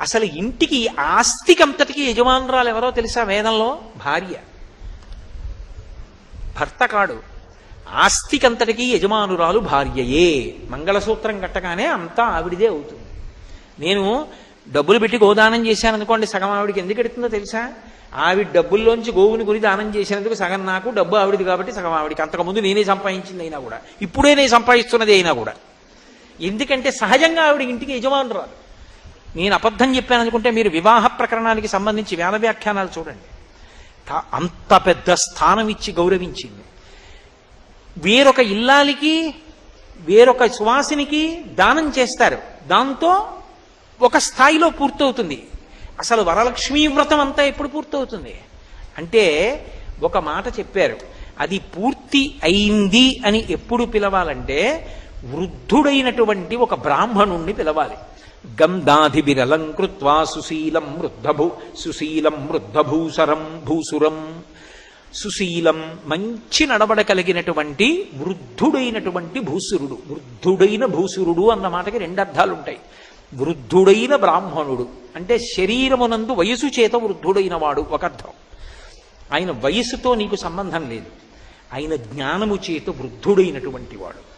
అసలు ఇంటికి ఆస్తికంతటికి యజమానురాలు ఎవరో తెలుసా వేదంలో? భార్య. భర్త కాడు. ఆస్తికంతటికి యజమానురాలు భార్యయే. మంగళసూత్రం కట్టగానే అంతా ఆవిడిదే అవుతుంది. నేను డబ్బులు పెట్టి గోదానం చేశాను అనుకోండి సగం ఆవిడికి ఎందుకు ఎడుతుందో తెలుసా? ఆవిడ డబ్బుల్లోంచి గోవుని కొని దానం చేసినందుకు సగం నాకు డబ్బు ఆవిడది కాబట్టి సగం ఆవిడికి. అంతకుముందు నేనే సంపాదించింది అయినా కూడా. ఇప్పుడే నేను సంపాదిస్తున్నది అయినా కూడా. ఎందుకంటే సహజంగా ఆవిడ ఇంటికి యజమానురాలు. నేను అబద్ధం చెప్పాను అనుకుంటే మీరు వివాహ ప్రకరణానికి సంబంధించి వేద వ్యాఖ్యానాలు చూడండి. అంత పెద్ద స్థానం ఇచ్చి గౌరవించింది. వేరొక ఇల్లాలికి వేరొక సువాసినికి దానం చేస్తారు. దాంతో ఒక స్థాయిలో పూర్తవుతుంది. అసలు వరలక్ష్మీ వ్రతం అంతా ఎప్పుడు పూర్తవుతుంది? అంటే ఒక మాట చెప్పారు. అది పూర్తి అయింది అని ఎప్పుడు పిలవాలంటే వృద్ధుడైనటువంటి ఒక బ్రాహ్మణుణ్ణి పిలవాలి. గంధాధిబిరలం కృత్వా సుశీలం వృద్ధభూ సుశీలం వృద్ధభూసరం భూసురం. సుశీలం మంచి నడవడ కలిగినటువంటి వృద్ధుడైనటువంటి భూసురుడు. వృద్ధుడైన భూసురుడు అన్న మాటకి రెండు అర్థాలుంటాయి. వృద్ధుడైన బ్రాహ్మణుడు. అంటే శరీరమునందు వయసు చేత వృద్ధుడైన వాడు ఒక అర్థం ఆయన వయసుతో నీకు సంబంధం లేదు. ఆయన జ్ఞానము చేత వృద్ధుడైనటువంటి వాడు.